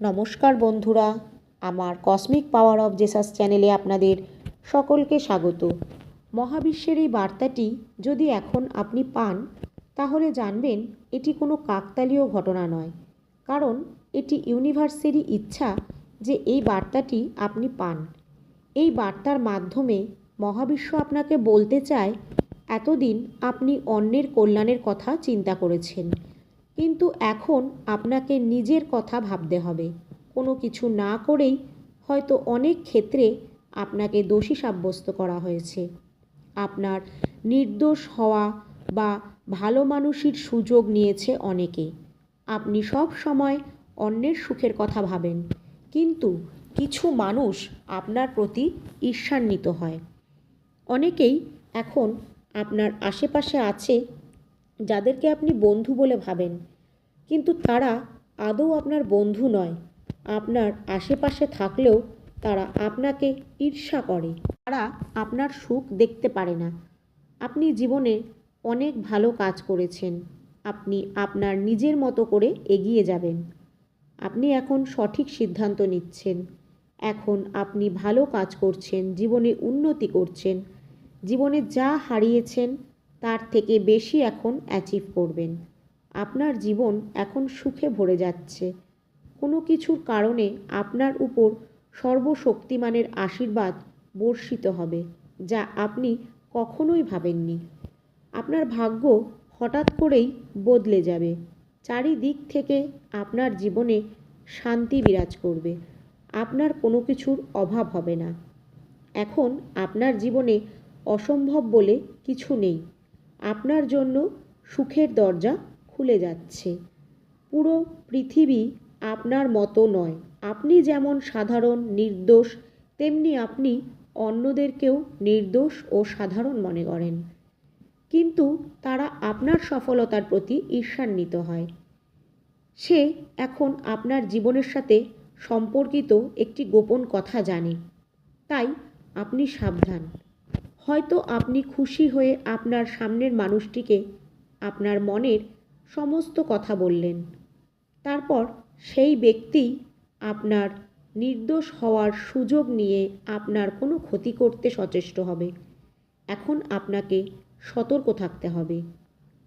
নমস্কার বন্ধুরা, আমার কসমিক পাওয়ার অফ জেসাস চ্যানেলে আপনাদের সকলকে স্বাগত। মহাবিশ্বের এই বার্তাটি যদি এখন আপনি পান, তাহলে জানবেন এটি কোনো কাকতালীয় ঘটনা নয়, কারণ এটি ইউনিভার্সেরই ইচ্ছা যে এই বার্তাটি আপনি পান। এই বার্তার মাধ্যমে মহাবিশ্ব আপনাকে বলতে চায়, এতদিন আপনি অন্যের কল্যাণের কথা চিন্তা করেছেন। কিন্তু এখন আপনাকে নিজের কথা ভাবতে হবে। কোনো কিছু না করেই হয়তো অনেক ক্ষেত্রে আপনাকে দোষী সাব্যস্ত করা হয়েছে। আপনার নির্দোষ হওয়া বা ভালো মানুষের সুযোগ নিয়েছে অনেকে। আপনি সব সময় অন্যের সুখের কথা ভাবেন। কিন্তু কিছু মানুষ আপনার প্রতি ঈর্ষান্বিত হয়। অনেকেই এখন আপনার আশেপাশে আছে যাদেরকে আপনি বন্ধু বলে ভাবেন। কিন্তু তারা আদৌ আপনার বন্ধু নয়। আপনার আশেপাশে থাকলেও তারা আপনাকে ঈর্ষা করে। তারা আপনার সুখ দেখতে পারে না। আপনি জীবনে অনেক ভালো কাজ করেছেন। আপনি আপনার নিজের মতো করে এগিয়ে যাবেন। আপনি এখন সঠিক সিদ্ধান্ত নিচ্ছেন। এখন আপনি ভালো কাজ করছেন, জীবনে উন্নতি করছেন। জীবনে যা হারিয়েছেন তার থেকে বেশি এখন অ্যাচিভ করবেন। আপনার জীবন এখন সুখে ভরে যাচ্ছে। কোনো কিছুর কারণে আপনার উপর সর্বশক্তিমানের আশীর্বাদ বর্ষিত হবে, যা আপনি কখনোই ভাবেননি। আপনার ভাগ্য হঠাৎ করেই বদলে যাবে। চারিদিক থেকে আপনার জীবনে শান্তি বিরাজ করবে। আপনার কোনো কিছুর অভাব হবে না। এখন আপনার জীবনে অসম্ভব বলে কিছু নেই। আপনার জন্য সুখের দরজা খুলে যাচ্ছে। পুরো পৃথিবী আপনার মতো নয়। আপনি যেমন সাধারণ, নির্দোষ, তেমনি আপনি অন্যদেরকেও নির্দোষ ও সাধারণ মনে করেন। কিন্তু তারা আপনার সফলতার প্রতি ঈর্ষান্বিত হয়। সে এখন আপনার জীবনের সাথে সম্পর্কিত একটি গোপন কথা জানে। তাই আপনি সাবধান। হয়তো আপনি খুশি হয়ে আপনার সামনের মানুষটিকে আপনার মনের সমস্ত কথা বললেন। তারপর সেই ব্যক্তি আপনার নির্দোষ হওয়ার সুযোগ নিয়ে আপনার কোনো ক্ষতি করতে সচেষ্ট হবে। এখন আপনাকে সতর্ক থাকতে হবে।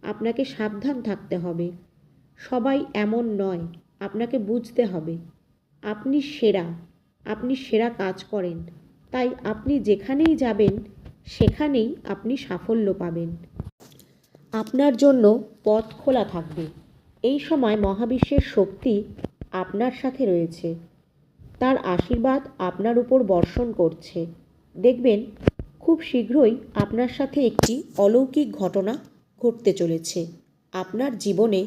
আপনাকে সাবধান থাকতে হবে। সবাই এমন নয়, আপনাকে বুঝতে হবে। আপনি সেরা আপনি সেরা কাজ করেন। তাই আপনি যেখানেই যাবেন সেখানেই আপনি সাফল্য পাবেন। আপনার জন্য পথ খোলা থাকবে। এই সময় মহাবিশ্বের শক্তি আপনার সাথে রয়েছে। তার আশীর্বাদ আপনার উপর বর্ষণ করছে। দেখবেন, খুব শীঘ্রই আপনার সাথে একটি অলৌকিক ঘটনা ঘটতে চলেছে। আপনার জীবনে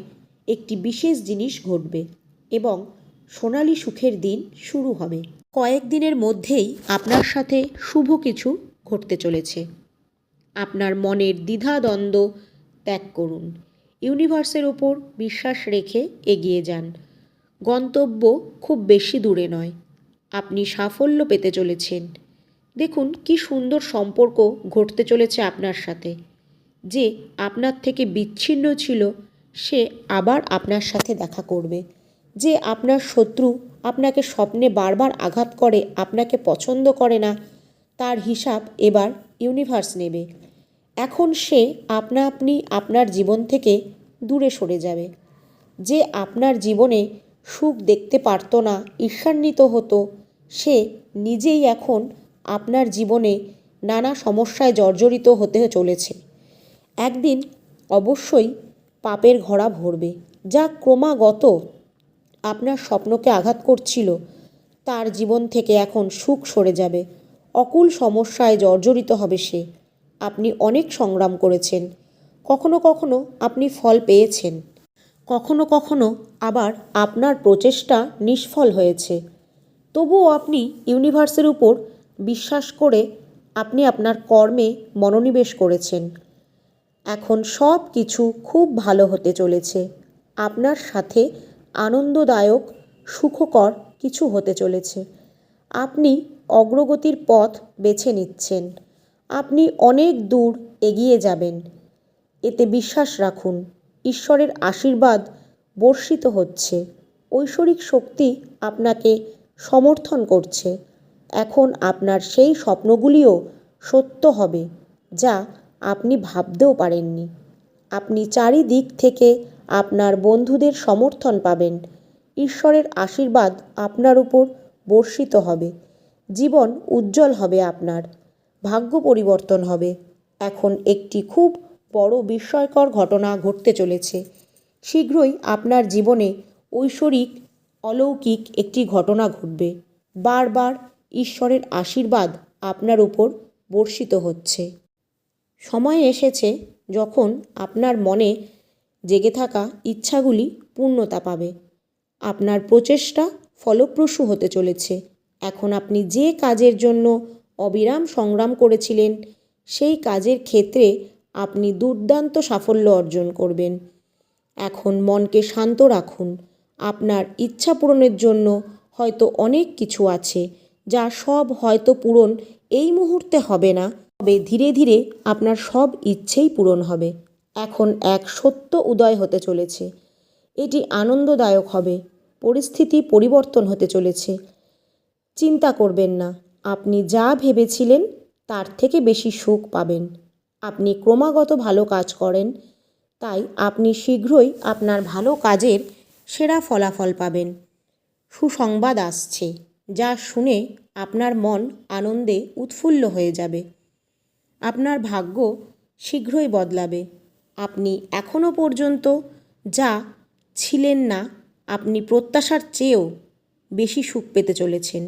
একটি বিশেষ জিনিস ঘটবে এবং সোনালি সুখের দিন শুরু হবে। কয়েকদিনের মধ্যেই আপনার সাথে শুভ কিছু ঘটতে চলেছে। আপনার মনের দ্বিধাদ্বন্দ্ব ত্যাগ করুন। ইউনিভার্সের ওপর বিশ্বাস রেখে এগিয়ে যান। গন্তব্য খুব বেশি দূরে নয়। আপনি সাফল্য পেতে চলেছেন। দেখুন কি সুন্দর সম্পর্ক ঘটতে চলেছে আপনার সাথে। যে আপনার থেকে বিচ্ছিন্ন ছিল, সে আবার আপনার সাথে দেখা করবে। যে আপনার শত্রু আপনাকে স্বপ্নে বারবার আঘাত করে আপনাকে পছন্দ করে না তার হিসাব এবার ইউনিভার্স নেবে। এখন সে আপনা আপনি আপনার জীবন থেকে দূরে সরে যাবে। যে আপনার জীবনে সুখ দেখতে পারতো না, ঈর্ষান্বিত হতো, সে নিজেই এখন আপনার জীবনে নানা সমস্যায় জর্জরিত হতে চলেছে। একদিন অবশ্যই পাপের ঘোড়া ভরবে। যা ক্রমাগত আপনার স্বপ্নকে আঘাত করছিল, তার জীবন থেকে এখন সুখ সরে যাবে। অকুল সমস্যায় জর্জরিত হবে সে। আপনি অনেক সংগ্রাম করেছেন। কখনো কখনো আপনি ফল পেয়েছেন। কখনো কখনো আবার আপনার প্রচেষ্টা নিষ্ফল হয়েছে। তবুও আপনি ইউনিভার্সের উপর বিশ্বাস করে আপনি আপনার কর্মে মনোনিবেশ করেছেন। এখন সব কিছু খুব ভালো হতে চলেছে। আপনার সাথে আনন্দদায়ক, সুখকর কিছু হতে চলেছে। আপনি অগ্রগতির পথ বেছে নিচ্ছেন। আপনি অনেক দূর এগিয়ে যাবেন। এতে বিশ্বাস রাখুন, ঈশ্বরের আশীর্বাদ বর্ষিত হচ্ছে। ঐশ্বরিক শক্তি আপনাকে সমর্থন করছে। এখন আপনার সেই স্বপ্নগুলিও সত্য হবে, যা আপনি ভাবতেও পারেননি। আপনি চারিদিক থেকে আপনার বন্ধুদের সমর্থন পাবেন। ঈশ্বরের আশীর্বাদ আপনার উপর বর্ষিত হবে। জীবন উজ্জ্বল হবে আপনার। ভাগ্য পরিবর্তন হবে। এখন একটি খুব বড় বিস্ময়কর ঘটনা ঘটতে চলেছে। শীঘ্রই আপনার জীবনে ঐশ্বরিক, অলৌকিক একটি ঘটনা ঘটবে। বারবার ঈশ্বরের আশীর্বাদ আপনার উপর বর্ষিত হচ্ছে। সময় এসেছে যখন আপনার মনে জেগে থাকা ইচ্ছাগুলি পূর্ণতা পাবে। আপনার প্রচেষ্টা ফলপ্রসূ হতে চলেছে। এখন আপনি যে কাজের জন্য অবিরাম সংগ্রাম করেছিলেন, সেই কাজের ক্ষেত্রে আপনি দুর্দান্ত সাফল্য অর্জন করবেন। এখন মনকে শান্ত রাখুন। আপনার ইচ্ছা পূরণের জন্য হয়তো অনেক কিছু আছে, যা সব হয়তো পূরণ এই মুহূর্তে হবে না, তবে ধীরে ধীরে আপনার সব ইচ্ছেই পূরণ হবে। এখন এক সত্য উদয় হতে চলেছে। এটি আনন্দদায়ক হবে। পরিস্থিতি পরিবর্তন হতে চলেছে। চিন্তা করবেন না। আপনি যা ভেবেছিলেন, তার থেকে বেশি সুখ পাবেন। আপনি ক্রমাগত ভালো কাজ করেন, তাই আপনি শীঘ্রই আপনার ভালো কাজের সেরা ফলাফল পাবেন। সুসংবাদ আসছে, যা শুনে আপনার মন আনন্দে উৎফুল্ল হয়ে যাবে। আপনার ভাগ্য শীঘ্রই বদলাবে। আপনি এখনও পর্যন্ত যা ছিলেন না, আপনি প্রত্যাশার চেয়েও বেশি সুখ পেতে চলেছেন।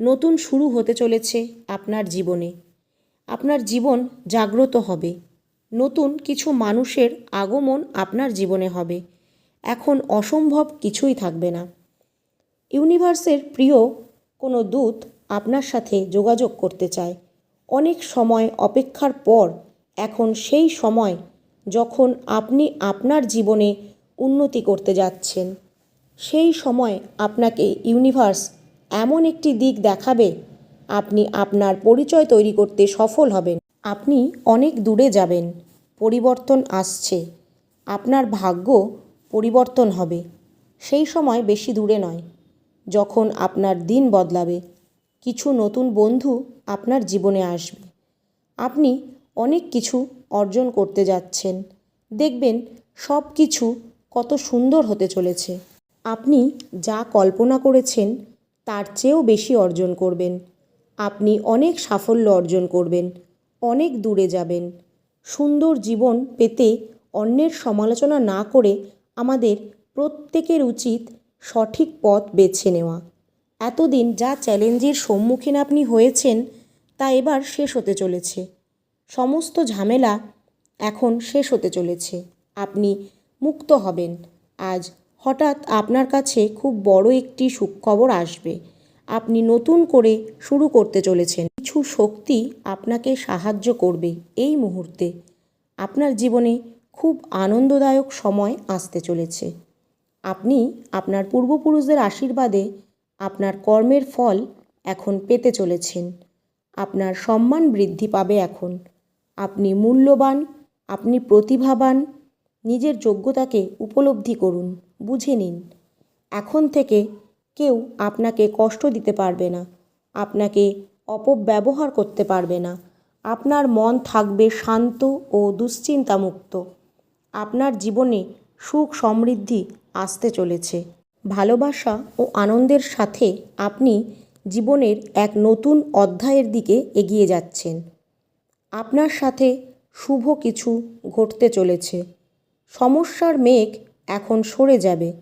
নতুন শুরু হতে চলেছে আপনার জীবনে। আপনার জীবন জাগ্রত হবে। নতুন কিছু মানুষের আগমন আপনার জীবনে হবে। এখন অসম্ভব কিছুই থাকবে না। ইউনিভার্সের প্রিয় কোনো দূত আপনার সাথে যোগাযোগ করতে চায়। অনেক সময় অপেক্ষার পর এখন সেই সময় যখন আপনি আপনার জীবনে উন্নতি করতে যাচ্ছেন। সেই সময় আপনাকে ইউনিভার্স এমন একটি দিক দেখাবে, আপনি আপনার পরিচয় তৈরি করতে সফল হবেন। আপনি অনেক দূরে যাবেন, পরিবর্তন আসছে। আপনার ভাগ্য পরিবর্তন হবে, সেই সময় বেশি দূরে নয়। যখন আপনার দিন বদলাবে, কিছু নতুন বন্ধু আপনার জীবনে আসবে। আপনি অনেক কিছু অর্জন করতে যাচ্ছেন, দেখবেন সব কিছু কত সুন্দর হতে চলেছে। আপনি যা কল্পনা করেছেন তার চেয়েও বেশি অর্জন করবেন। আপনি অনেক সাফল্য অর্জন করবেন, অনেক দূরে যাবেন। সুন্দর জীবন পেতে অন্যের সমালোচনা না করে আমাদের প্রত্যেকের উচিত সঠিক পথ বেছে নেওয়া। এতদিন যা চ্যালেঞ্জের সম্মুখীন আপনি হয়েছেন, তা এবার শেষ হতে চলেছে। সমস্ত ঝামেলা এখন শেষ হতে চলেছে। আপনি মুক্ত হবেন। আজ হঠাৎ আপনার কাছে খুব বড় একটি সুখবর আসবে। আপনি নতুন করে শুরু করতে চলেছেন। কিছু শক্তি আপনাকে সাহায্য করবে এই মুহূর্তে। আপনার জীবনে খুব আনন্দদায়ক সময় আসতে চলেছে। আপনি আপনার পূর্বপুরুষদের আশীর্বাদে আপনার কর্মের ফল এখন পেতে চলেছেন। আপনার সম্মান বৃদ্ধি পাবে এখন। আপনি মূল্যবান, আপনি প্রতিভাবান নিজের যোগ্যতাকে উপলব্ধি করুন, বুঝে নিন। এখন থেকে কেউ আপনাকে কষ্ট দিতে পারবে না, আপনাকে অপব্যবহার করতে পারবে না। আপনার মন থাকবে শান্ত ও দুশ্চিন্তামুক্ত। আপনার জীবনে সুখ সমৃদ্ধি আসতে চলেছে। ভালোবাসা ও আনন্দের সাথে আপনি জীবনের এক নতুন অধ্যায়ের দিকে এগিয়ে যাচ্ছেন। আপনার সাথে শুভ কিছু ঘটতে চলেছে। সমস্যার মেঘ এখন সরে যাবে।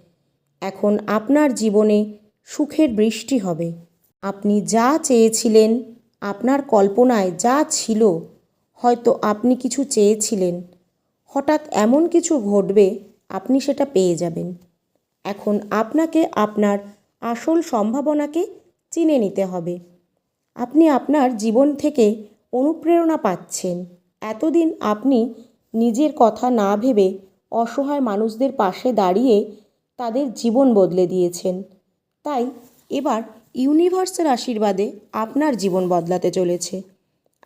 এখন আপনার জীবনে সুখের বৃষ্টি হবে। আপনি যা চেয়েছিলেন, আপনার কল্পনায় যা ছিল, হয়তো আপনি কিছু চেয়েছিলেন। হঠাৎ এমন কিছু ঘটবে, আপনি সেটা পেয়ে যাবেন। এখন আপনাকে আপনার আসল সম্ভাবনাকে চিনে নিতে হবে। আপনি আপনার জীবন থেকে অনুপ্রেরণা পাচ্ছেন। এতদিন আপনি নিজের কথা না ভেবে অসহায় মানুষদের পাশে দাঁড়িয়ে তাদের জীবন বদলে দিয়েছেন। তাই এবার ইউনিভার্সের আশীর্বাদে আপনার জীবন বদলাতে চলেছে।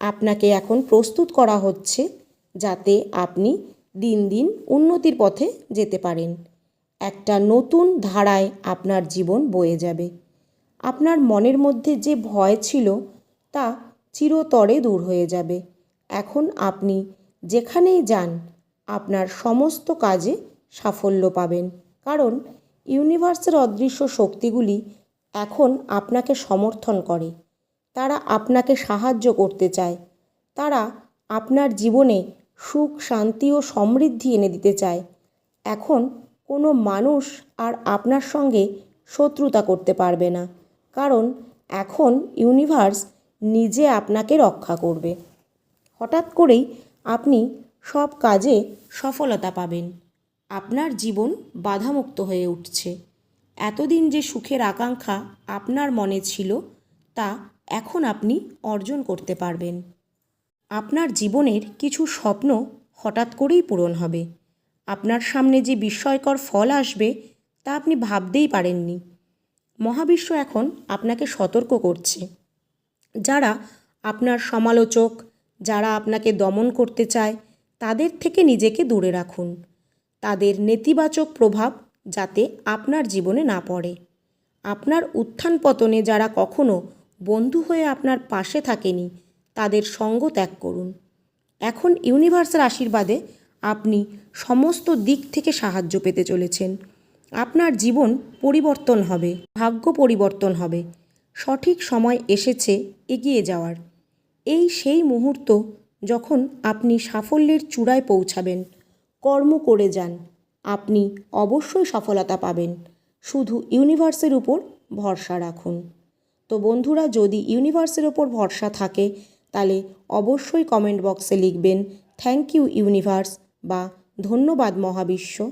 আপনাকে এখন প্রস্তুত করা হচ্ছে যাতে আপনি দিন দিন উন্নতির পথে যেতে পারেন। একটা নতুন ধারায় আপনার জীবন বয়ে যাবে। আপনার মনের মধ্যে যে ভয় ছিল তা চিরতরে দূর হয়ে যাবে। এখন আপনি যেখানেই যান আপনার সমস্ত কাজে সাফল্য পাবেন। কারণ ইউনিভার্সের অদৃশ্য শক্তিগুলি এখন আপনাকে সমর্থন করে। তারা আপনাকে সাহায্য করতে চায়। তারা আপনার জীবনে সুখ, শান্তি ও সমৃদ্ধি এনে দিতে চায়। এখন কোনো মানুষ আর আপনার সঙ্গে শত্রুতা করতে পারবে না। কারণ এখন ইউনিভার্স নিজে আপনাকে রক্ষা করবে। হঠাৎ করেই আপনি সব কাজে সফলতা পাবেন। আপনার জীবন বাধামুক্ত হয়ে উঠছে। এতদিন যে সুখের আকাঙ্ক্ষা আপনার মনে ছিল, তা এখন আপনি অর্জন করতে পারবেন। আপনার জীবনের কিছু স্বপ্ন হঠাৎ করেই পূরণ হবে। আপনার সামনে যে বিস্ময়কর ফল আসবে, তা আপনি ভাবতেই পারেননি। মহাবিশ্ব এখন আপনাকে সতর্ক করছে। যারা আপনার সমালোচক, যারা আপনাকে দমন করতে চায় তাদের থেকে নিজেকে দূরে রাখুন। তাদের নেতিবাচক প্রভাব যাতে আপনার জীবনে না পড়ে। আপনার উত্থান পতনে যারা কখনো বন্ধু হয়ে আপনার পাশে থাকেনি, তাদের সঙ্গ ত্যাগ করুন। এখন ইউনিভার্সের আশীর্বাদে আপনি সমস্ত দিক থেকে সাহায্য পেতে চলেছেন। আপনার জীবন পরিবর্তন হবে, ভাগ্য পরিবর্তন হবে। সঠিক সময় এসেছে, এগিয়ে যাওয়ার। এই সেই মুহূর্ত যখন আপনি সাফল্যের চূড়ায় পৌঁছাবেন, কর্ম করে যান, আপনি অবশ্যই সফলতা পাবেন। শুধু ইউনিভার্সের উপর ভরসা রাখুন। তো বন্ধুরা, যদি ইউনিভার্সের ওপর ভরসা থাকে, তাহলে অবশ্যই কমেন্ট বক্সে লিখবেন, থ্যাংক ইউ ইউনিভার্স বা ধন্যবাদ মহাবিশ্ব